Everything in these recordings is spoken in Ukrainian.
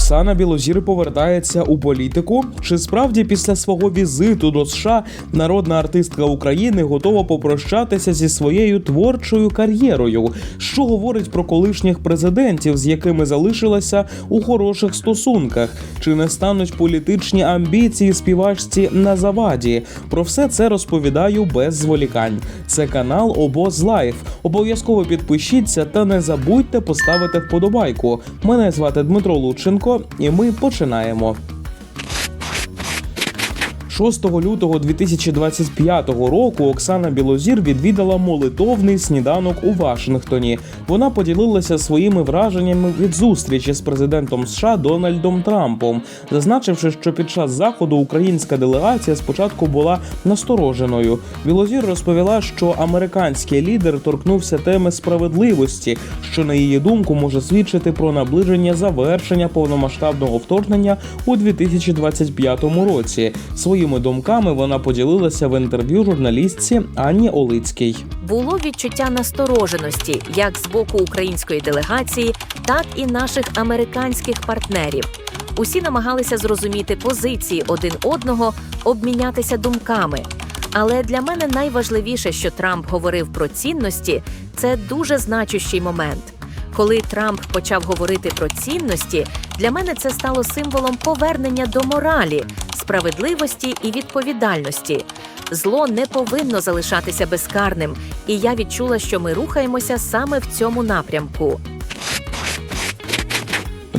Оксана Білозір повертається у політику. Чи справді після свого візиту до США народна артистка України готова попрощатися зі своєю творчою кар'єрою? Що говорить про колишніх президентів, з якими залишилася у хороших стосунках? Чи не стануть політичні амбіції співачці на заваді? Про все це розповідаю без зволікань. Це канал Обоз Лайф. Обов'язково підпишіться та не забудьте поставити вподобайку. Мене звати Дмитро Лученко, і ми починаємо. 6 лютого 2025 року Оксана Білозір відвідала молитовний сніданок у Вашингтоні. Вона поділилася своїми враженнями від зустрічі з президентом США Дональдом Трампом, зазначивши, що під час заходу українська делегація спочатку була настороженою. Білозір розповіла, що американський лідер торкнувся теми справедливості, що на її думку може свідчити про наближення завершення повномасштабного вторгнення у 2025 році. Своїми думками вона поділилася в інтерв'ю журналістці Анні Олицькій. було відчуття настороженості як з боку української делегації, так і наших американських партнерів. Усі намагалися зрозуміти позиції один одного, обмінятися думками. Але для мене найважливіше, що Трамп говорив про цінності, це дуже значущий момент. Коли Трамп почав говорити про цінності, для мене це стало символом повернення до моралі, справедливості і відповідальності. Зло не повинно залишатися безкарним, і я відчула, що ми рухаємося саме в цьому напрямку.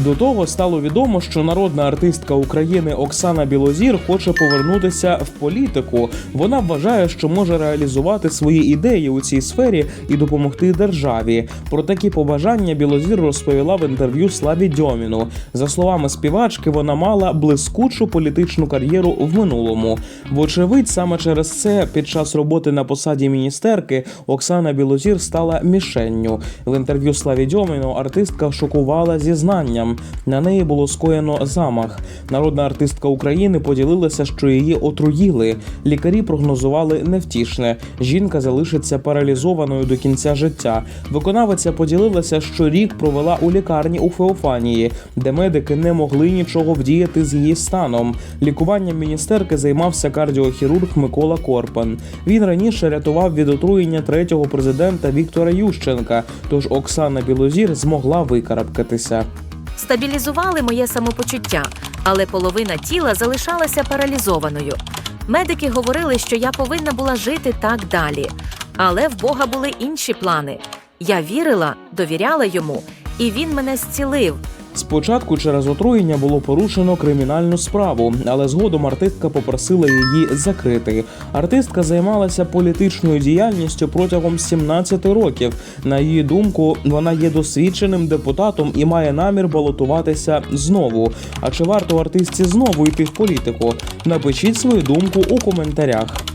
До того стало відомо, що народна артистка України Оксана Білозір хоче повернутися в політику. Вона вважає, що може реалізувати свої ідеї у цій сфері і допомогти державі. Про такі побажання Білозір розповіла в інтерв'ю Славі Дьоміну. За словами співачки, вона мала блискучу політичну кар'єру в минулому. Вочевидь, саме через це під час роботи на посаді міністерки Оксана Білозір стала мішенню. В інтерв'ю Славі Дьоміну артистка шокувала зізнанням. На неї було скоєно замах. Народна артистка України поділилася, що її отруїли. Лікарі прогнозували невтішне. Жінка залишиться паралізованою до кінця життя. Виконавиця поділилася, що рік провела у лікарні у Феофанії, де медики не могли нічого вдіяти з її станом. Лікуванням міністерки займався кардіохірург Микола Корпан. Він раніше рятував від отруєння третього президента Віктора Ющенка. Тож Оксана Білозір змогла викарабкатися. Стабілізували моє самопочуття, але половина тіла залишалася паралізованою. Медики говорили, що я повинна була жити так далі. Але в Бога були інші плани. Я вірила, довіряла йому, і він мене зцілив. Спочатку через отруєння було порушено кримінальну справу, але згодом артистка попросила її закрити. Артистка займалася політичною діяльністю протягом 17 років. На її думку, вона є досвідченим депутатом і має намір балотуватися знову. А чи варто артистці знову йти в політику? Напишіть свою думку у коментарях.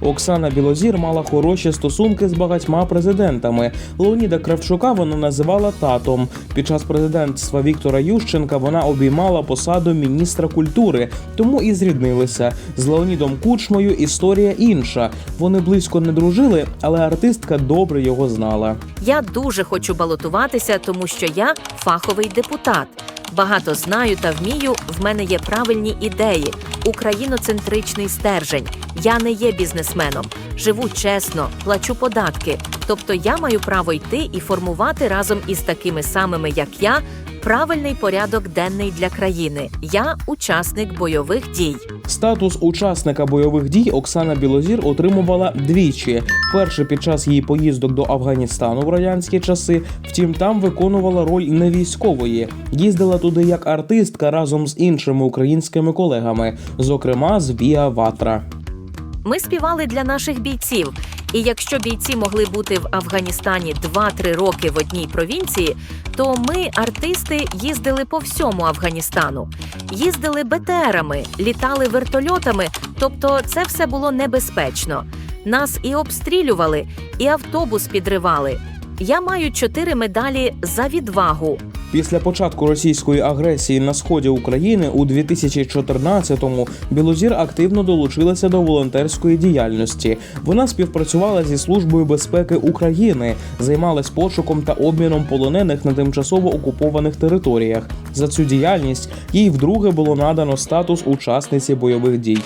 Оксана Білозір мала хороші стосунки з багатьма президентами. Леоніда Кравчука вона називала татом. Під час президентства Віктора Ющенка вона обіймала посаду міністра культури, тому і зріднилися. З Леонідом Кучмою історія інша. Вони близько не дружили, але артистка добре його знала. Я дуже хочу балотуватися, тому що я фаховий депутат. Багато знаю та вмію. В мене є правильні ідеї, україноцентричний стержень. Я не є бізнесменом, живу чесно, плачу податки. Тобто я маю право йти і формувати разом із такими самими, як я, правильний порядок денний для країни. Я учасник бойових дій. Статус учасника бойових дій Оксана Білозір отримувала двічі: перше під час її поїздок до Афганістану в радянські часи. Втім, там виконувала роль не військової. Їздила туди як артистка разом з іншими українськими колегами, зокрема з Віа Ватра. Ми співали для наших бійців. І якщо бійці могли бути в Афганістані 2-3 роки в одній провінції, то ми, артисти, їздили по всьому Афганістану. Їздили БТРами, літали вертольотами, тобто це все було небезпечно. Нас і обстрілювали, і автобус підривали. Я маю чотири медалі за відвагу. Після початку російської агресії на сході України у 2014-му Білозір активно долучилася до волонтерської діяльності. Вона співпрацювала зі службою безпеки України, займалась пошуком та обміном полонених на тимчасово окупованих територіях. За цю діяльність їй вдруге було надано статус учасниці бойових дій.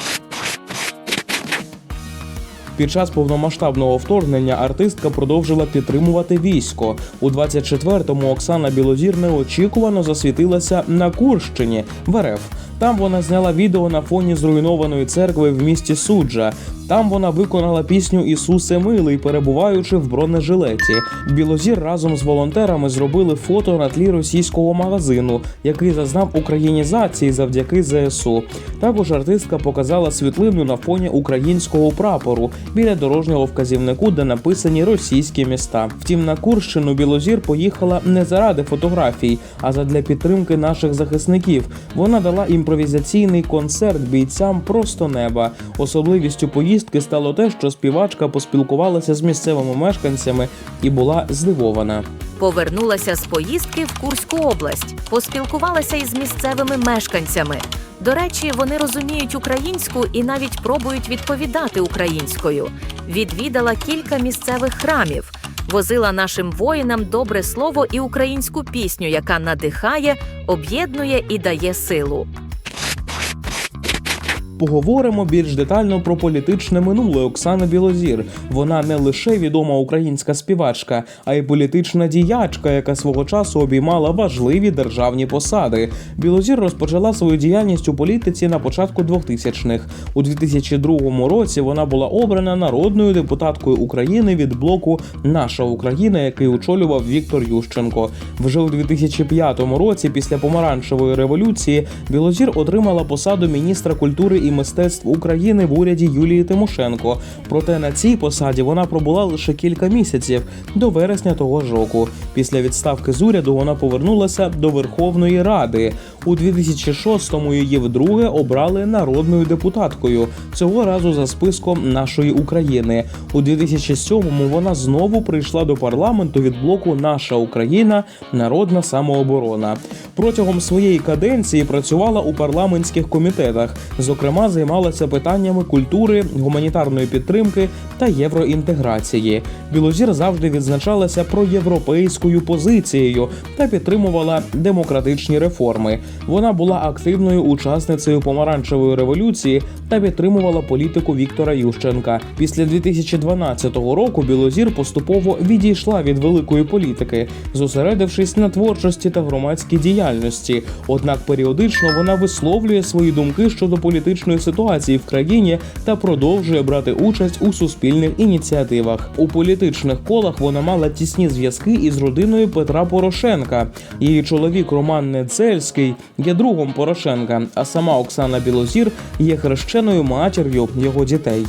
Під час повномасштабного вторгнення артистка продовжила підтримувати військо. У 24-му Оксана Білозір неочікувано засвітилася на Курщині в РФ. Там вона зняла відео на фоні зруйнованої церкви в місті Суджа. Там вона виконала пісню Ісусе милий, перебуваючи в бронежилеті. Білозір разом з волонтерами зробили фото на тлі російського магазину, який зазнав українізації завдяки ЗСУ. Також артистка показала світлину на фоні українського прапору біля дорожнього вказівнику, де написані російські міста. Втім, на Курщину Білозір поїхала не заради фотографій, а задля підтримки наших захисників. Вона дала імпровізаційний концерт бійцям просто неба. Особливістю поїздки стало те, що співачка поспілкувалася з місцевими мешканцями і була здивована. Повернулася з поїздки в Курську область, поспілкувалася із місцевими мешканцями. До речі, вони розуміють українську і навіть пробують відповідати українською. Відвідала кілька місцевих храмів, возила нашим воїнам добре слово і українську пісню, яка надихає, об'єднує і дає силу. Поговоримо більш детально про політичне минуле Оксани Білозір. Вона не лише відома українська співачка, а й політична діячка, яка свого часу обіймала важливі державні посади. Білозір розпочала свою діяльність у політиці на початку 2000-х. У 2002 році вона була обрана народною депутаткою України від блоку Наша Україна, який очолював Віктор Ющенко. Вже у 2005 році, після помаранчевої революції, Білозір отримала посаду міністра культури і мистецтв України в уряді Юлії Тимошенко. Проте на цій посаді вона пробула лише кілька місяців до вересня того ж року. Після відставки з уряду вона повернулася до Верховної Ради. У 2006-му її вдруге обрали народною депутаткою цього разу за списком нашої України. У 2007-му вона знову прийшла до парламенту від блоку Наша Україна Народна самооборона. Протягом своєї каденції працювала у парламентських комітетах. Зокрема, займалася питаннями культури, гуманітарної підтримки та євроінтеграції. Білозір завжди відзначалася проєвропейською позицією та підтримувала демократичні реформи. Вона була активною учасницею помаранчевої революції та підтримувала політику Віктора Ющенка. Після 2012 року Білозір поступово відійшла від великої політики, зосередившись на творчості та громадській діяльності. Однак періодично вона висловлює свої думки щодо політичної ситуації в країні та продовжує брати участь у суспільних ініціативах. У політичних колах вона мала тісні зв'язки із родиною Петра Порошенка. Її чоловік Роман Нецельський є другом Порошенка, а сама Оксана Білозір є хрещеною матір'ю його дітей.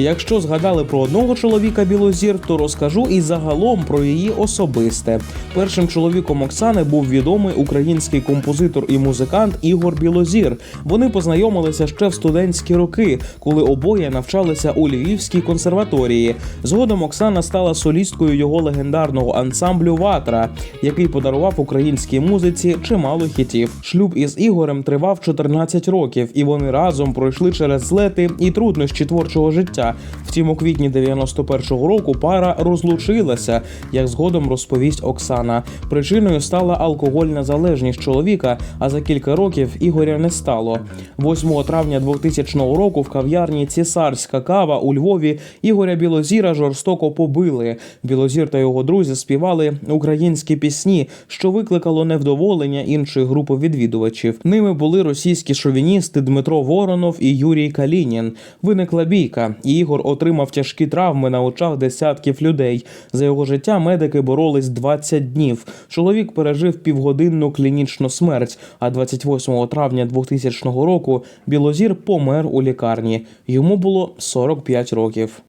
Якщо згадали про одного чоловіка Білозір, то розкажу і загалом про її особисте. Першим чоловіком Оксани був відомий український композитор і музикант Ігор Білозір. Вони познайомилися ще в студентські роки, коли обоє навчалися у Львівській консерваторії. Згодом Оксана стала солісткою його легендарного ансамблю Ватра, який подарував українській музиці чимало хітів. Шлюб із Ігорем тривав 14 років, і вони разом пройшли через злети і труднощі творчого життя. Втім, у квітні 91-го року пара розлучилася, як згодом розповість Оксана. Причиною стала алкогольна залежність чоловіка, а за кілька років Ігоря не стало. 8 травня 2000 року в кав'ярні Цісарська кава у Львові Ігоря Білозіра жорстоко побили. Білозір та його друзі співали українські пісні, що викликало невдоволення іншої групи відвідувачів. Ними були російські шовіністи Дмитро Воронов і Юрій Калінін. Виникла бійка. Ігор отримав тяжкі травми на очах десятків людей. За його життя медики боролись 20 днів. Чоловік пережив півгодинну клінічну смерть. А 28 травня 2000 року Білозір помер у лікарні. Йому було 45 років.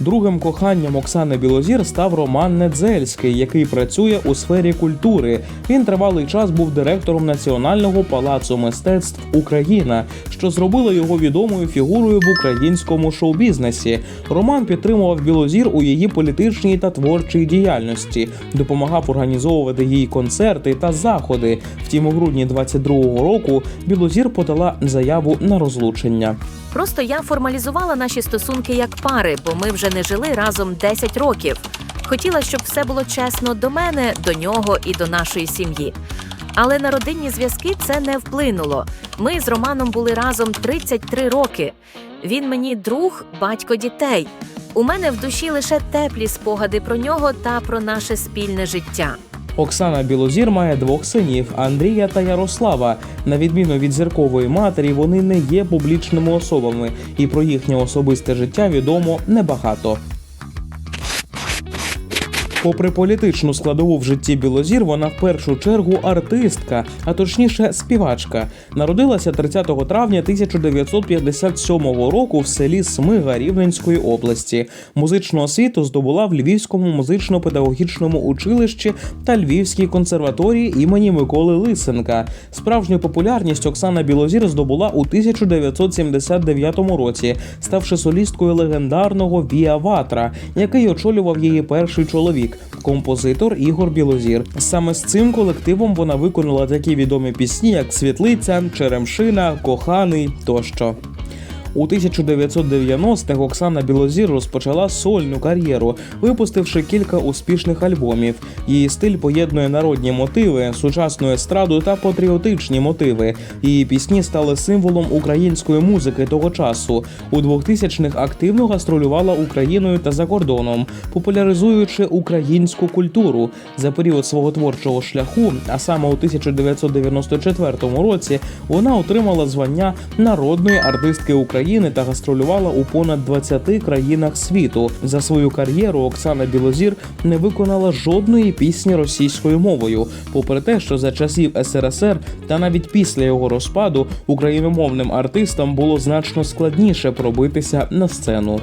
Другим коханням Оксани Білозір став Роман Недзельський, який працює у сфері культури. Він тривалий час був директором Національного палацу мистецтв Україна, що зробило його відомою фігурою в українському шоу-бізнесі. Роман підтримував Білозір у її політичній та творчій діяльності, допомагав організовувати їй концерти та заходи. Втім, у грудні 22-го року Білозір подала заяву на розлучення. Просто я формалізувала наші стосунки як пари, бо ми вже не жили разом 10 років. Хотіла, щоб все було чесно до мене, до нього і до нашої сім'ї. Але на родинні зв'язки це не вплинуло. Ми з Романом були разом 33 роки. Він мені друг, батько дітей. У мене в душі лише теплі спогади про нього та про наше спільне життя. Оксана Білозір має двох синів Андрія та Ярослава. На відміну від зіркової матері, вони не є публічними особами, і про їхнє особисте життя відомо небагато. Попри політичну складову в житті Білозір, вона в першу чергу артистка, а точніше співачка. Народилася 30 травня 1957 року в селі Смига Рівненської області. Музичну освіту здобула в Львівському музично-педагогічному училищі та Львівській консерваторії імені Миколи Лисенка. Справжню популярність Оксана Білозір здобула у 1979 році, ставши солісткою легендарного Віа Ватра, який очолював її перший чоловік композитор Ігор Білозір. Саме з цим колективом вона виконала такі відомі пісні, як Світлиця, Черемшина, Коханий тощо. У 1990-х Оксана Білозір розпочала сольну кар'єру, випустивши кілька успішних альбомів. Її стиль поєднує народні мотиви, сучасну естраду та патріотичні мотиви. Її пісні стали символом української музики того часу. У 2000-х активно гастролювала Україною та за кордоном, популяризуючи українську культуру. За період свого творчого шляху, а саме у 1994 році, вона отримала звання народної артистки України та гастролювала у понад 20 країнах світу. За свою кар'єру Оксана Білозір не виконала жодної пісні російською мовою, попри те, що за часів СРСР та навіть після його розпаду україномовним артистам було значно складніше пробитися на сцену.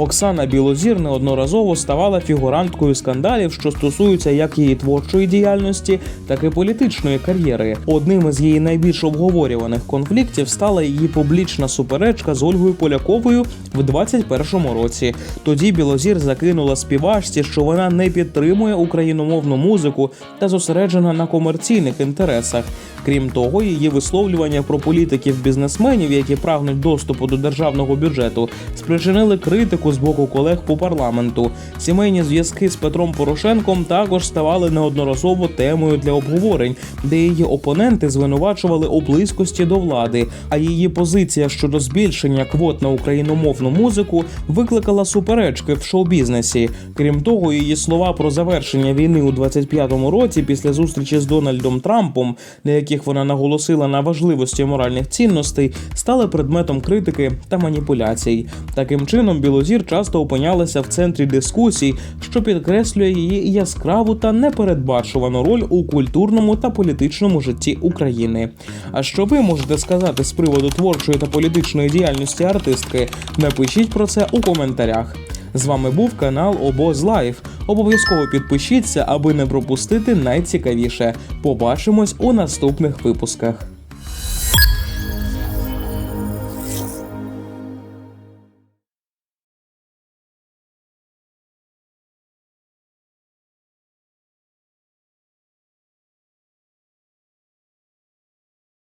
Оксана Білозір неодноразово ставала фігуранткою скандалів, що стосуються як її творчої діяльності, так і політичної кар'єри. Одним із її найбільш обговорюваних конфліктів стала її публічна суперечка з Ольгою Поляковою в 21-му році. Тоді Білозір закинула співачці, що вона не підтримує україномовну музику та зосереджена на комерційних інтересах. Крім того, її висловлювання про політиків-бізнесменів, які прагнуть доступу до державного бюджету, спричинили критику з боку колег по парламенту. Сімейні зв'язки з Петром Порошенком також ставали неодноразово темою для обговорень, де її опоненти звинувачували у близькості до влади. А її позиція щодо збільшення квот на україномовну музику викликала суперечки в шоу-бізнесі. Крім того, її слова про завершення війни у 25-му році після зустрічі з Дональдом Трампом, на яких вона наголосила на важливості моральних цінностей, стали предметом критики та маніпуляцій. Таким чином, Білозір часто опинялася в центрі дискусій, що підкреслює її яскраву та непередбачувану роль у культурному та політичному житті України. А що ви можете сказати з приводу творчої та політичної діяльності артистки? Напишіть про це у коментарях. З вами був канал Обоз Лайф. Обов'язково підпишіться, аби не пропустити найцікавіше. Побачимось у наступних випусках.